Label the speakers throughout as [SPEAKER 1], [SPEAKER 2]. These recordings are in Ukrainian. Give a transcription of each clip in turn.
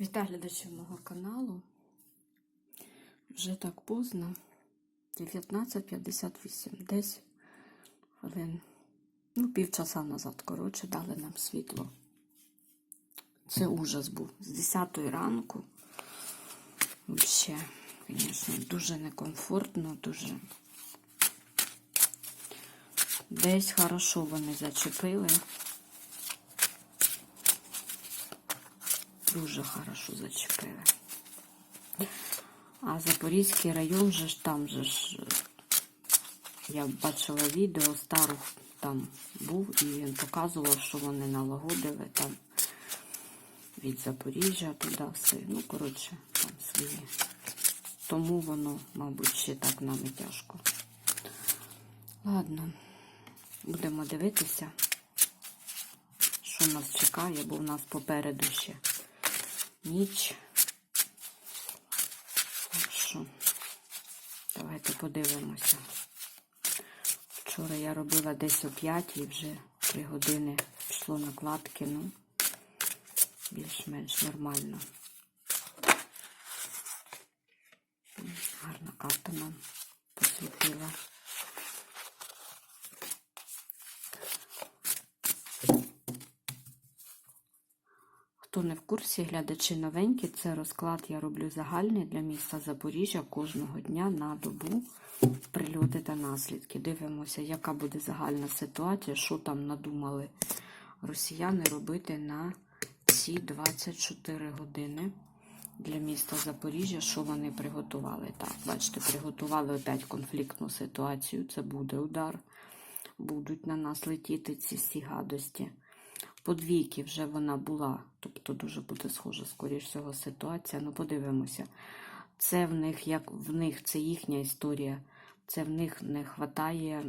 [SPEAKER 1] Вітаю глядачів мого каналу. Вже так поздно. 19.58. Десь хвилин. Ну, півчаса назад, коротше, дали нам світло. Це ужас був. З 10 ранку. Взагалі, звісно, дуже некомфортно, дуже. Десь хорошо вони зачепили. Дуже хорошо зачепили. А Запорізький район же ж там же ж. Я бачила відео старих там був і він показував, що вони налагодили там від Запоріжжя туди все. Ну, коротше, там свої. Тому воно, мабуть, ще так нам і тяжко. Ладно, будемо дивитися, що нас чекає, бо в нас попереду ще ніч. Так що, давайте подивимося. Вчора я робила десь о 5 і вже 3 години пішло накладки, ну, більш-менш нормально. Гарна карта нам посвітила. Хто не в курсі, глядачі новенькі, це розклад я роблю загальний для міста Запоріжжя кожного дня на добу прильоти та наслідки. Дивимося, яка буде загальна ситуація, що там надумали росіяни робити на ці 24 години для міста Запоріжжя, що вони приготували. Так, бачите, приготували опять конфліктну ситуацію. Це буде удар. Будуть на нас летіти ці всі гадості. Подвійки вже вона була, тобто дуже буде схожа, скоріш всього, ситуація. Ну, подивимося. Це в них, як в них, це їхня історія. Це в них не вистачає.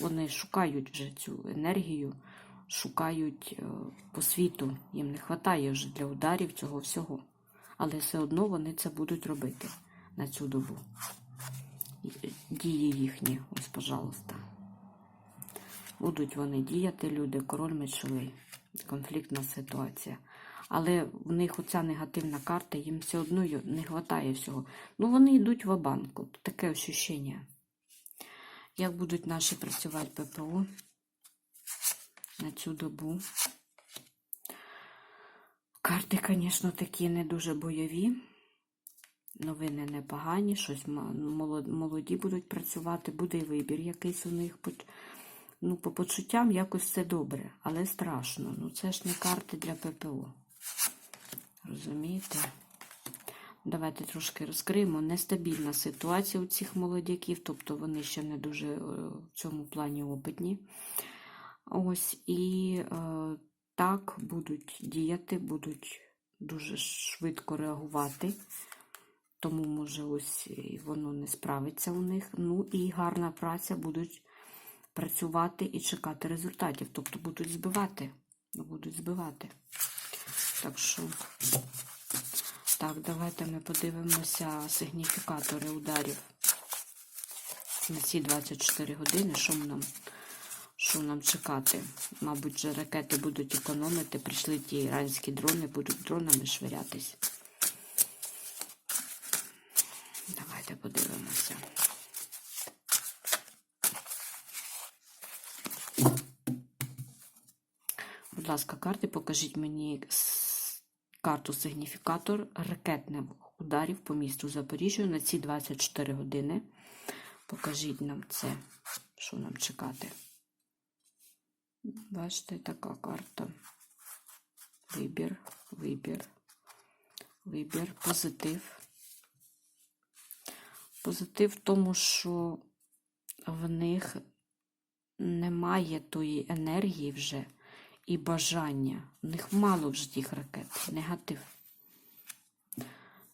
[SPEAKER 1] Вони шукають вже цю енергію, шукають е, по світу. Їм не вистачає вже для ударів цього всього. Але все одно вони це будуть робити на цю добу. Дії їхні, ось, пожалуйста. Будуть вони діяти, люди, король мечовий, конфліктна ситуація. Але в них оця негативна карта, їм все одно не вистачає всього. Ну, вони йдуть в банку. Таке ощущення. Як будуть наші працювати ППО на цю добу? Карти, звісно, такі не дуже бойові. Новини непогані, щось молоді будуть працювати, буде вибір якийсь у них. Ну, по почуттям якось все добре, але страшно. Ну, це ж не карти для ППО. Розумієте? Давайте трошки розкриємо. Нестабільна ситуація у цих молодяків, тобто вони ще не дуже е, в цьому плані опитні. Ось і е, так будуть діяти, будуть дуже швидко реагувати. Тому, може, ось воно не справиться у них. Ну і гарна праця будуть працювати і чекати результатів. Тобто будуть збивати. Будуть збивати. Так що, так, давайте ми подивимося сигніфікатори ударів на ці 24 години. Що нам, що нам чекати? Мабуть, вже ракети будуть економити. Прийшли ті іранські дрони, будуть дронами швирятись. Давайте подивимося. Будь ласка, карти, покажіть мені карту сигніфікатор ракетних ударів по місту Запоріжжя на ці 24 години. Покажіть нам це, що нам чекати. Бачите, така карта. Вибір, вибір, вибір, позитив. Позитив в тому, що в них немає тої енергії вже і бажання. В них мало вже тих ракет. Негатив.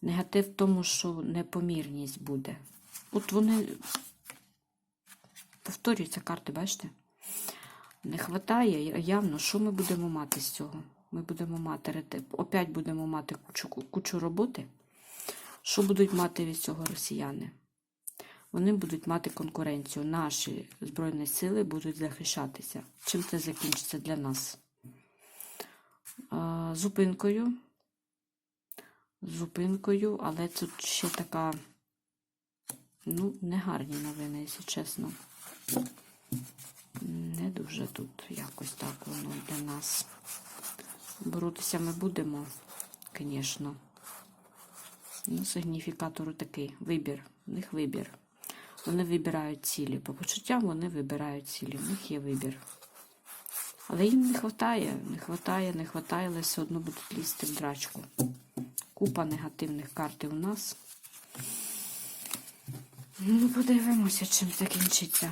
[SPEAKER 1] Негатив в тому, що непомірність буде. От вони повторюються карти, бачите? Не вистачає явно, що ми будемо мати з цього? Ми будемо мати опять будемо мати кучу, кучу роботи. Що будуть мати від цього росіяни? Вони будуть мати конкуренцію. Наші Збройні сили будуть захищатися. Чим це закінчиться для нас? Зупинкою зупинкою, але тут ще така, ну, негарні новини, якщо чесно. Не дуже тут якось так воно для нас. Боротися ми будемо, звісно. Ну, сигніфікатор такий вибір. У них вибір. Вони вибирають цілі. По почуттям вони вибирають цілі. У них є вибір. Але їм не вистачає, не вистачає, не вистачає, але все одно будуть лізти в драчку. Купа негативних карт у нас. Ну, подивимося, чим закінчиться.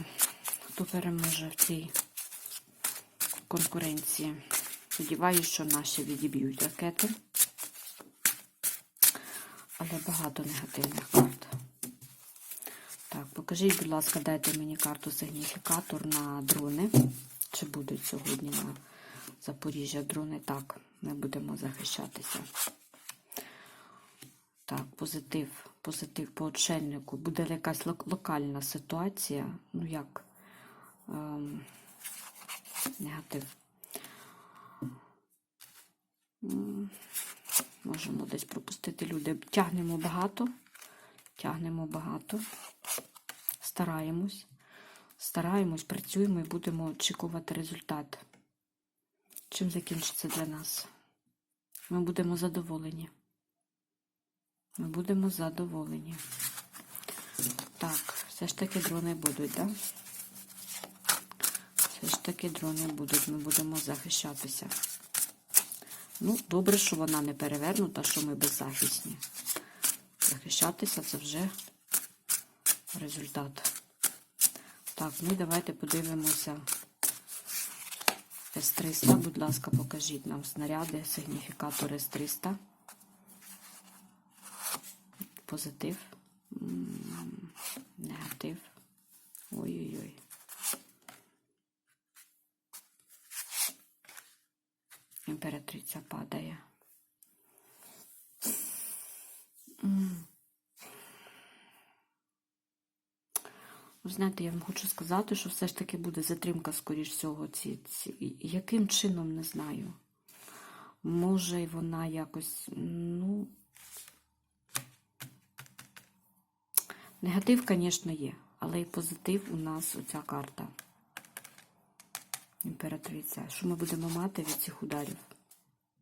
[SPEAKER 1] Хто переможе в цій конкуренції. Сподіваюсь, що наші відіб'ють ракети. Але багато негативних карт. Так, покажіть, будь ласка, дайте мені карту сигніфікатор на дрони. Чи будуть сьогодні на Запоріжжя дрони? Так, ми будемо захищатися. Так, позитив. Позитив по отшельнику. Буде якась лок- локальна ситуація. Ну як? Ем, негатив. Можемо десь пропустити люди. Тягнемо багато. Тягнемо багато. Стараємось. Стараємось, працюємо і будемо очікувати результат. Чим закінчиться для нас? Ми будемо задоволені. Ми будемо задоволені. Так, все ж таки дрони будуть, так? Да? Все ж таки дрони будуть. Ми будемо захищатися. Ну, добре, що вона не перевернута, що ми беззахисні. Захищатися це вже результат. Так, ну давайте подивимося. С-300, будь ласка, покажіть нам снаряди, сигніфікатор С-300. Позитив. Негатив. Ой-ой-ой. Імператриця падає. Знаєте, я вам хочу сказати, що все ж таки буде затримка, скоріш всього, ці, ці. яким чином не знаю. Може, й вона якось, ну. Негатив, звісно, є, але і позитив у нас оця карта. Імператриця. Що ми будемо мати від цих ударів?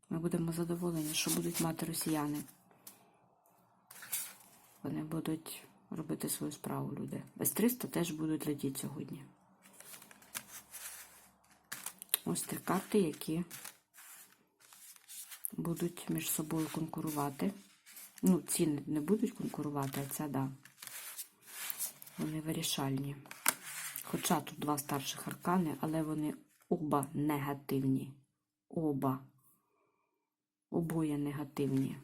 [SPEAKER 1] Ми будемо задоволені, що будуть мати росіяни. Вони будуть робити свою справу, люди. Без 300 теж будуть летіти сьогодні. Ось три карти, які будуть між собою конкурувати. Ну, ці не будуть конкурувати, а ця да. Вони вирішальні. Хоча тут два старших аркани, але вони оба негативні. Оба. Обоє негативні.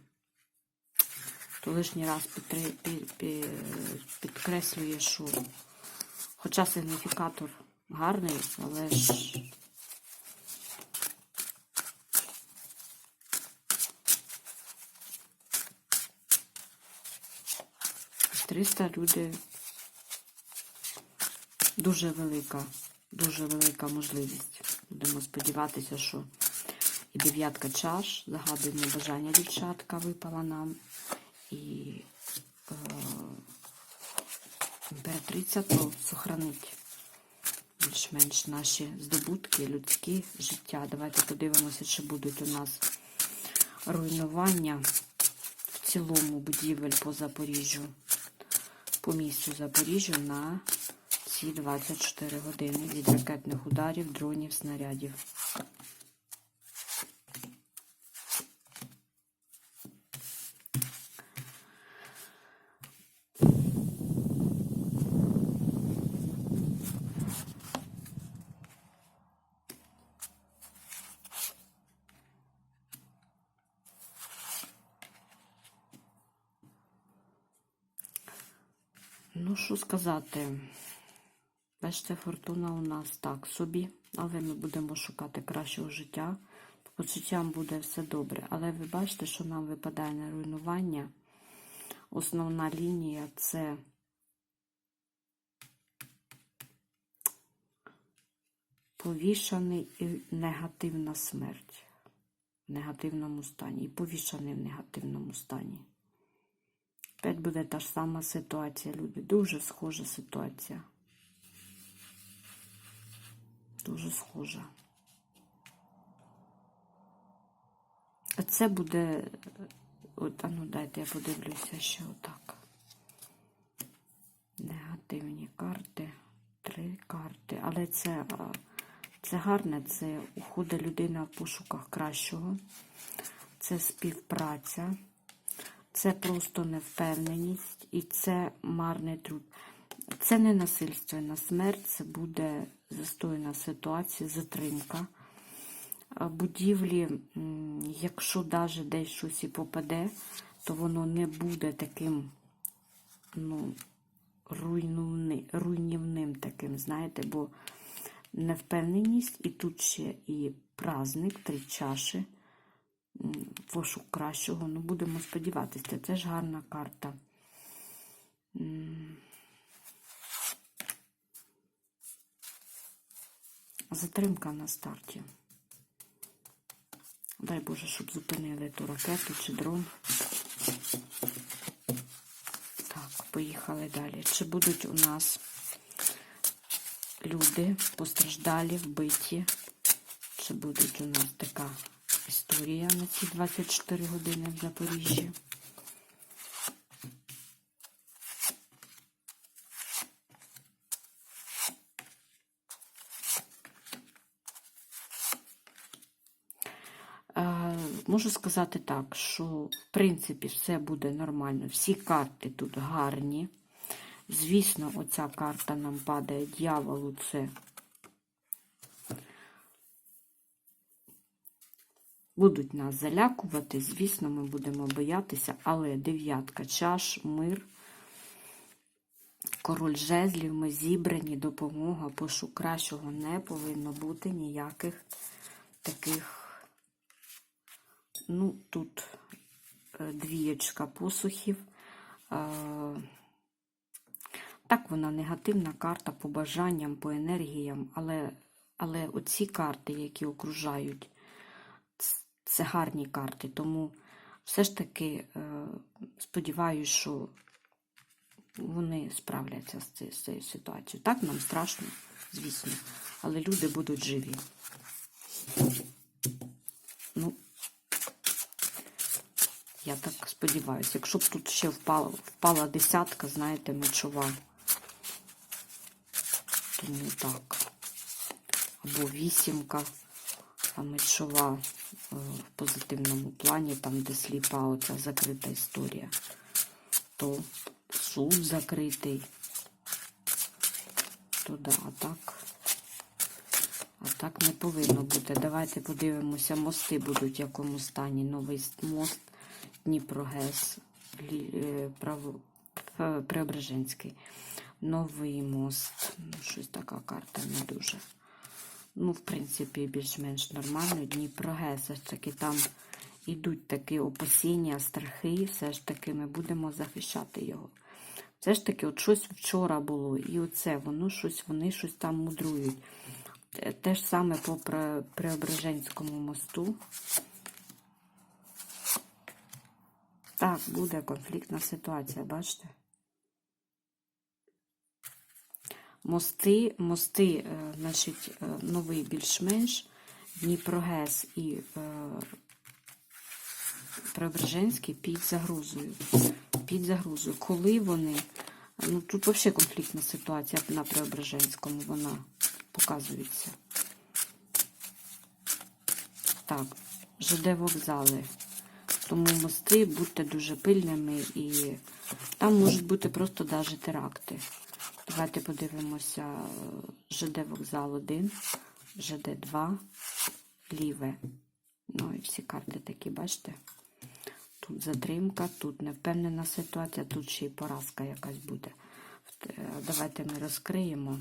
[SPEAKER 1] То лишній раз підкреслює, що хоча сигніфікатор гарний, але ж 300 люди дуже велика, дуже велика можливість. Будемо сподіватися, що і дев'ятка чаш, загадуємо бажання дівчатка випала нам. І е, імператриця то сохранить більш-менш наші здобутки, людські життя. Давайте подивимося, чи будуть у нас руйнування в цілому будівель по Запоріжжю, по місцю Запоріжжя на ці 24 години від ракетних ударів, дронів, снарядів. Ну, що сказати? Бачите, фортуна у нас так собі, але ми будемо шукати кращого життя. По почуттям буде все добре. Але ви бачите, що нам випадає на руйнування. Основна лінія це повішаний і негативна смерть. в негативному стані і повішаний в негативному стані. Опять буде та ж сама ситуація, люди. Дуже схожа ситуація. Дуже схожа. А це буде. От, а ну дайте я подивлюся ще отак. Негативні карти. Три карти. Але це, це гарне, це уходить людина в пошуках кращого. Це співпраця. Це просто невпевненість і це марний труд. Це не насильственна смерть, це буде застойна ситуація, затримка. Будівлі, якщо навіть десь щось і попаде, то воно не буде таким ну, руйнівним таким, знаєте, бо невпевненість, і тут ще і праздник, три чаші, пошук кращого. Ну, будемо сподіватися, це ж гарна карта. Затримка на старті. Дай Боже, щоб зупинили ту ракету чи дрон. Так, поїхали далі. Чи будуть у нас люди постраждалі, вбиті? Чи будуть у нас така історія на ці 24 години в Запоріжжі? Е, Можу сказати так, що в принципі все буде нормально. Всі карти тут гарні. Звісно, оця карта нам падає дьяволу. Це будуть нас залякувати. Звісно, ми будемо боятися, але дев'ятка чаш, мир, король жезлів, ми зібрані, допомога, пошук кращого не повинно бути ніяких таких. Ну, тут е, двієчка посухів. Е, Так, вона негативна карта по бажанням, по енергіям, але, але оці карти, які окружають, це гарні карти. Тому все ж таки е, сподіваюся, що вони справляться з цією ситуацією. Так, нам страшно, звісно, але люди будуть живі. Ну, я так сподіваюся. Якщо б тут ще впала, впала десятка, знаєте, мечова. Тому так. Або вісімка, а мечова е, в позитивному плані, там, де сліпа оця закрита історія, то суд закритий. То да, а так. А так не повинно бути. Давайте подивимося, мости будуть в якому стані. Новий мост Дніпрогес, Лі- е, Право- Преображенський. Новий мост. Ну, щось така карта не дуже. Ну, в принципі, більш-менш нормально. Дніпрогес, все ж таки там ідуть такі опасіння, страхи, все ж таки ми будемо захищати його. Все ж таки, от щось вчора було, і оце, воно щось, вони щось там мудрують. Те ж саме по Преображенському мосту. Так, буде конфліктна ситуація, бачите? Мости, мости, е, значить, е, новий більш-менш, Дніпрогес і е, Преображенський під загрозою. Під загрозою. Коли вони. Ну, тут взагалі конфліктна ситуація на Преображенському, вона показується. Так, ЖД вокзали. Тому мости будьте дуже пильними і там можуть бути просто навіть теракти. Давайте подивимося е, ЖД вокзал 1, ЖД 2, ліве. Ну і всі карти такі, бачите? Тут затримка, тут невпевнена ситуація, тут ще й поразка якась буде. Е, Давайте ми розкриємо.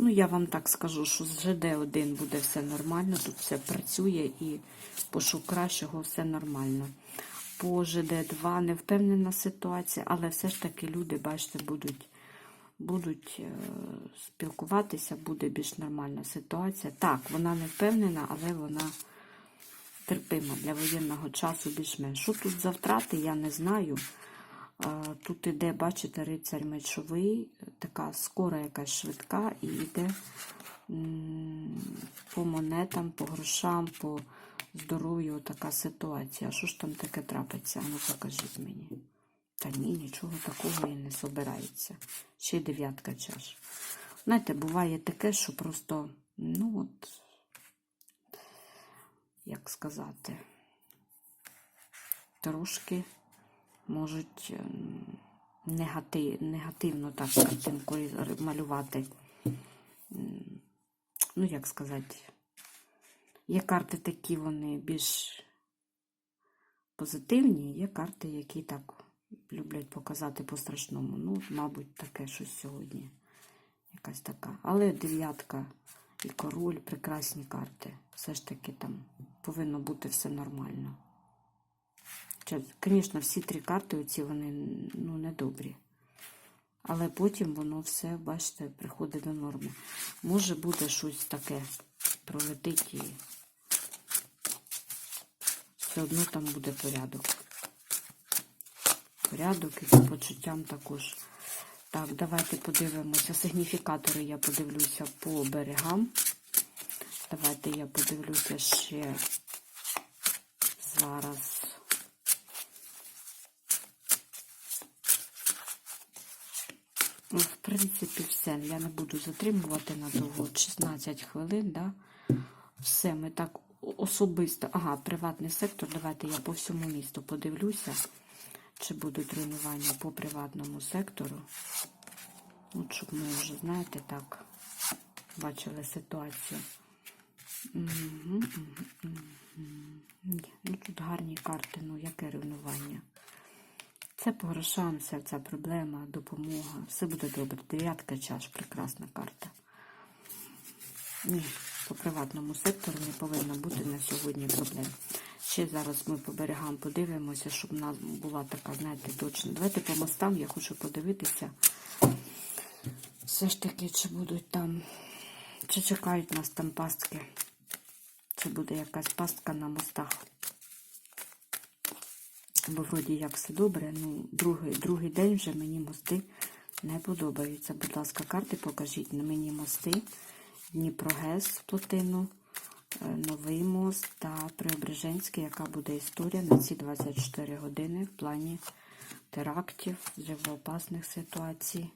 [SPEAKER 1] Ну, я вам так скажу, що з ЖД-1 буде все нормально, тут все працює і пошук кращого все нормально. по ЖД2 не впевнена ситуація, але все ж таки люди, бачите, будуть, будуть е, спілкуватися, буде більш нормальна ситуація. Так, вона не впевнена, але вона терпима для воєнного часу більш-менш. Що тут за втрати, я не знаю. Тут іде, бачите, рицарь мечовий, така скора якась швидка, і йде по монетам, по грошам, по здоров'ю така ситуація. Що ж там таке трапиться? Ну покажіть мені. Та ні, нічого такого і не собирається. Ще й дев'ятка чаш. Знаєте, буває таке, що просто, ну от, як сказати, трошки можуть ем, негати, негативно так картинку малювати. Ну, як сказати, є карти такі, вони більш позитивні, є карти, які так люблять показати по-страшному. Ну, мабуть, таке щось сьогодні. Якась така. Але дев'ятка і король прекрасні карти. Все ж таки там повинно бути все нормально. Звісно, всі три карти оці вони ну, недобрі. Але потім воно все, бачите, приходить до норми. Може буде щось таке пролетить і все одно там буде порядок. Порядок і по почуттям також. Так, давайте подивимося. Сигніфікатори я подивлюся по берегам. Давайте я подивлюся ще зараз. Ну, В принципі, все. Я не буду затримувати надовго 16 хвилин. Да? Все, ми так особисто. Ага, приватний сектор. Давайте я по всьому місту подивлюся, чи будуть руйнування по приватному сектору. От щоб ми вже, знаєте, так бачили ситуацію. Угу, угу, угу. Ну, тут гарні карти, ну яке руйнування. Це по грошам, ця проблема, допомога. Все буде добре. Дев'ятка чаш, прекрасна карта. Ні, по приватному сектору не повинно бути на сьогодні проблем. Ще зараз ми по берегам подивимося, щоб у нас була така, знаєте, точно. Давайте по мостам я хочу подивитися. Все ж таки, чи будуть там, чи чекають нас там пастки. Чи буде якась пастка на мостах. Бо вроді як все добре, ну, другий, другий день вже мені мости не подобаються. Будь ласка, карти покажіть на мені мости. Дніпрогес, плотину, е, Новий мост та Преображенський, яка буде історія на ці 24 години в плані терактів, взривоопасних ситуацій.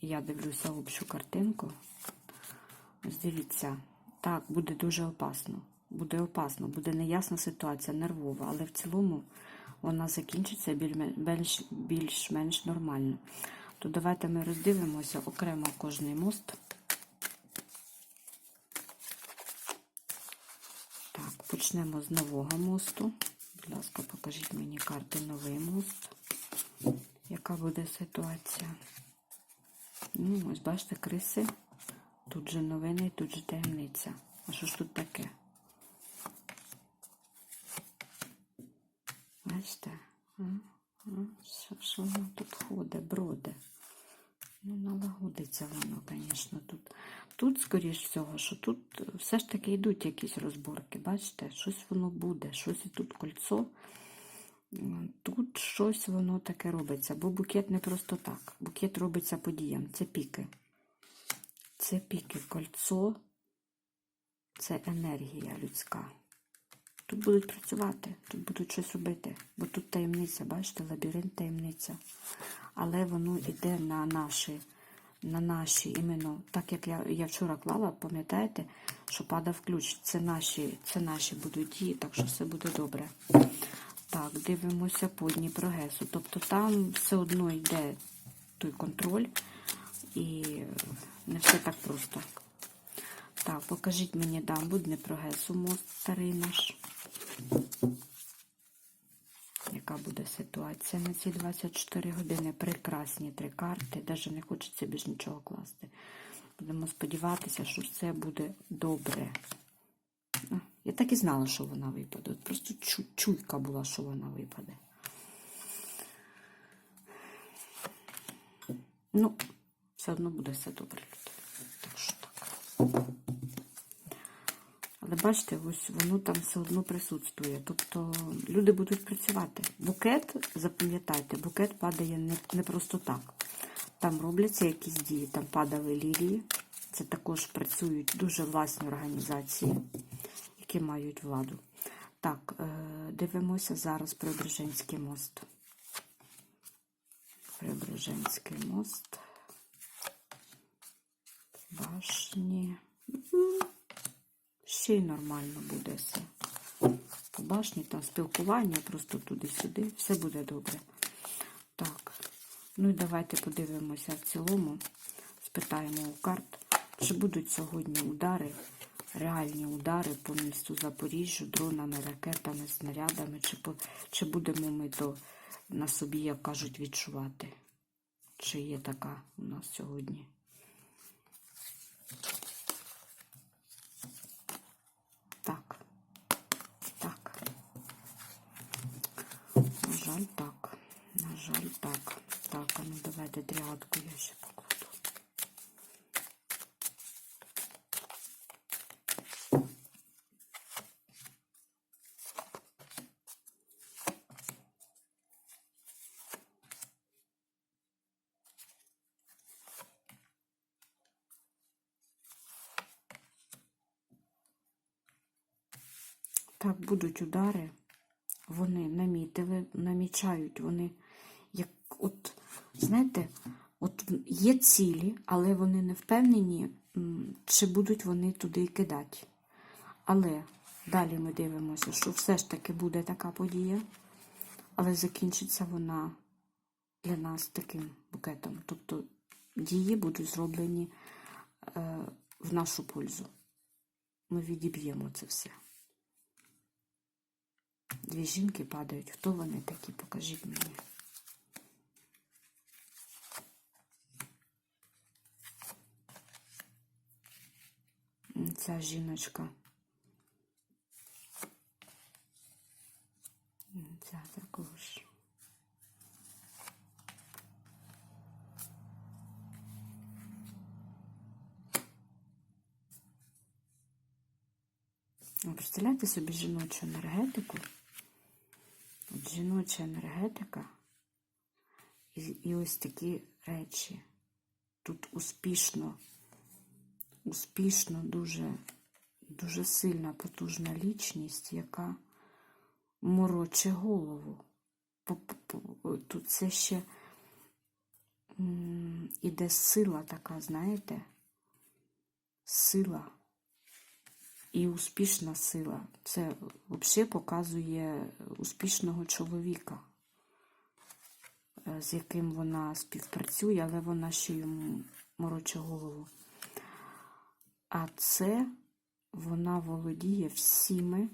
[SPEAKER 1] Я дивлюся общу картинку. Ось дивіться, так, буде дуже опасно. Буде опасно, буде неясна ситуація, нервова, але в цілому вона закінчиться більш- більш- більш-менш нормально. То давайте ми роздивимося окремо кожний мост. Так, почнемо з нового мосту. Будь ласка, покажіть мені карти новий мост. Яка буде ситуація? Ну, ось бачите, криси. Тут же новини, тут же таємниця. А що ж тут таке? Бачите? Що, воно тут ходить, броде? Ну, налагодиться воно, звісно, тут. Тут, скоріш всього, що тут все ж таки йдуть якісь розборки. Бачите, щось воно буде, щось і тут кольцо. Тут щось воно таке робиться, бо букет не просто так. Букет робиться подіям. Це піки. Це піки, кольцо, це енергія людська. Тут будуть працювати, тут будуть щось робити, бо тут таємниця, бачите, лабіринт таємниця. Але воно йде на наші, на наші, іменно, так як я, я вчора клала, пам'ятаєте, що падав ключ. Це наші, це наші будуть дії, так що все буде добре. Так, дивимося по Дніпрогесу. Тобто там все одно йде той контроль і не все так просто. Так, покажіть мені дамбу Дніпрогесу, мост старий наш. Яка буде ситуація на ці 24 години? Прекрасні три карти. Навіть не хочеться більш нічого класти. Будемо сподіватися, що все буде добре. Я так і знала, що вона випаде. Просто чуйка була, що вона випаде. Ну, все одно буде все добре. Так що так. Але бачите, ось воно там все одно присутствує. Тобто люди будуть працювати. Букет, запам'ятайте, букет падає не, не просто так. Там робляться якісь дії, там падали лілії. Це також працюють дуже власні організації, які мають владу. Так, е, дивимося зараз Преображенський мост. Преображенський мост. Башні. Ще й нормально буде все. По башні там спілкування, просто туди-сюди. Все буде добре. Так. Ну і давайте подивимося в цілому. Спитаємо у карт, чи будуть сьогодні удари, реальні удари по місту Запоріжжю, дронами, ракетами, снарядами, чи, по, чи будемо ми то на собі, як кажуть, відчувати. Чи є така у нас сьогодні? Так. Так. На жаль, так. На жаль, так. Так, а ну давайте дрядку я ще покладу. Так, будуть удари. Вони намітили, намічають, вони як от, знаєте, от є цілі, але вони не впевнені, чи будуть вони туди кидати. Але далі ми дивимося, що все ж таки буде така подія, але закінчиться вона для нас таким букетом. Тобто дії будуть зроблені е, в нашу пользу. Ми відіб'ємо це все. Дві жінки падають. Хто вони такі? Покажіть мені. Ця жіночка. Ця також. Представляєте собі жіночу енергетику? От жіноча енергетика і, і ось такі речі. Тут успішно, успішно, дуже, дуже сильна, потужна лічність, яка мороче голову. Тут це ще іде сила така, знаєте? Сила і успішна сила. Це взагалі показує успішного чоловіка, е, з яким вона співпрацює, але вона ще йому мороче голову. А це вона володіє всіми,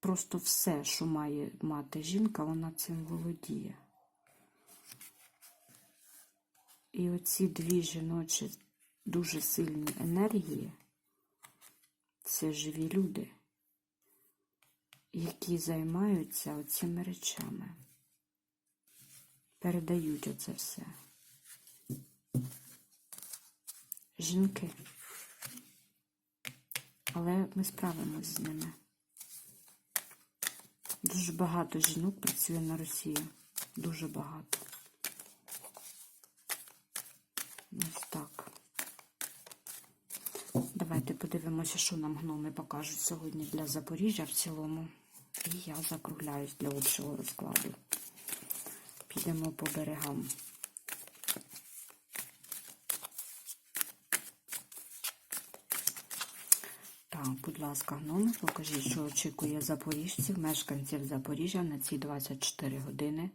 [SPEAKER 1] просто все, що має мати жінка, вона цим володіє. І оці дві жіночі дуже сильні енергії це живі люди, які займаються оцими речами, передають оце все. Жінки. Але ми справимось з ними. Дуже багато жінок працює на Росію. Дуже багато. Ось так. Давайте подивимося, що нам гноми покажуть сьогодні для Запоріжжя в цілому. І я закругляюсь для общого розкладу. Підемо по берегам. Так, будь ласка, гноми, покажіть, що очікує запоріжців, мешканців Запоріжжя на ці 24 години.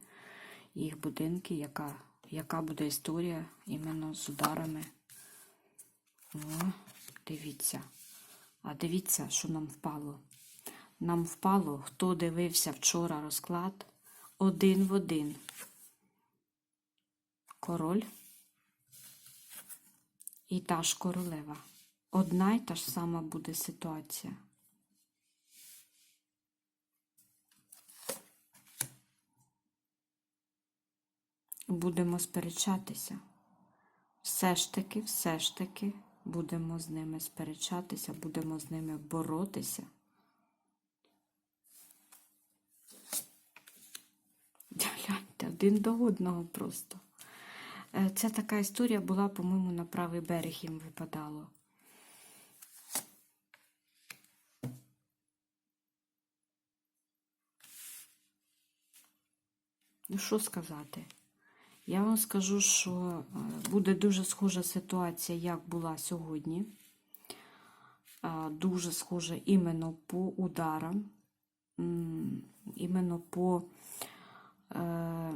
[SPEAKER 1] Їх будинки, яка, яка буде історія іменно з ударами. Дивіться. А дивіться, що нам впало. Нам впало, хто дивився вчора розклад один в один. Король і та ж королева. Одна й та ж сама буде ситуація. Будемо сперечатися. Все ж таки, все ж таки будемо з ними сперечатися, будемо з ними боротися. Гляньте, один до одного просто. Це така історія була, по-моєму, на правий берег їм випадало. Ну, що сказати? Я вам скажу, що е, буде дуже схожа ситуація, як була сьогодні. Е, Дуже схожа іменно по ударам, іменно по е,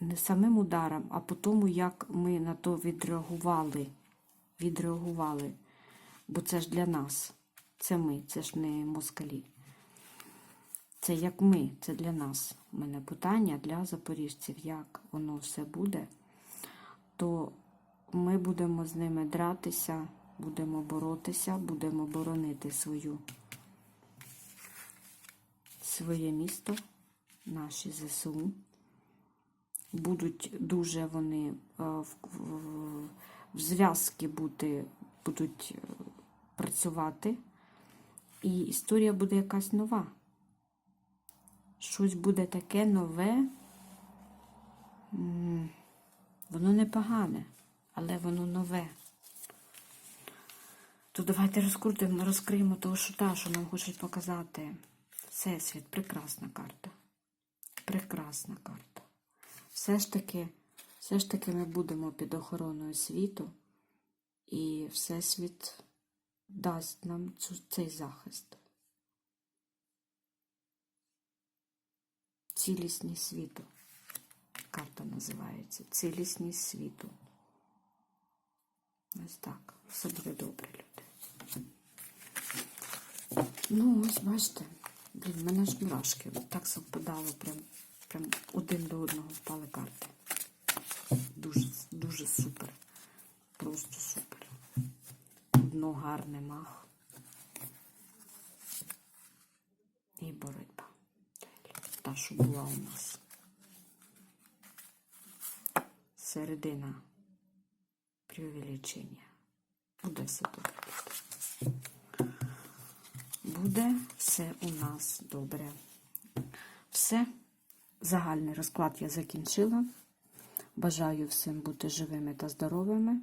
[SPEAKER 1] не самим ударам, а по тому, як ми на то відреагували. Відреагували. Бо це ж для нас. Це ми, це ж не москалі. Це як ми, це для нас. У мене питання для запоріжців, як воно все буде, то ми будемо з ними дратися, будемо боротися, будемо боронити свою, своє місто, наші ЗСУ. Будуть дуже вони е, в, в, в зв'язки бути, будуть е, працювати, і історія буде якась нова щось буде таке нове, воно не погане, але воно нове. То давайте розкрутимо, розкриємо того шута, що нам хочуть показати. Всесвіт, прекрасна карта. Прекрасна карта. Все ж таки, все ж таки ми будемо під охороною світу, і Всесвіт дасть нам цю, цей захист. Цілісність світу. Карта називається Цілісність світу. Ось так. Все буде добре, люди. Ну, ось бачите. Блін, мене ж мурашки. Так совпадало, прям, прям один до одного впали карти. Дуже, дуже супер. Просто супер. Одно гарне мах. І боротьба та, що була у нас. Середина преувеличення. Буде все добре. Буде все у нас добре. Все. Загальний розклад я закінчила. Бажаю всім бути живими та здоровими.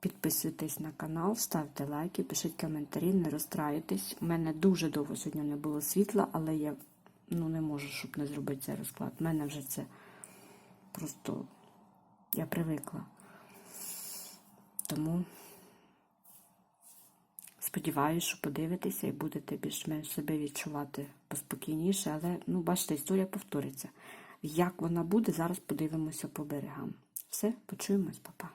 [SPEAKER 1] Підписуйтесь на канал, ставте лайки, пишіть коментарі, не розстраюйтесь. У мене дуже довго сьогодні не було світла, але я ну, не можу, щоб не зробити цей розклад. У мене вже це просто я привикла. Тому сподіваюся, що подивитеся і будете більш-менш себе відчувати поспокійніше, але, ну, бачите, історія повториться. Як вона буде, зараз подивимося по берегам. Все, почуємось, папа.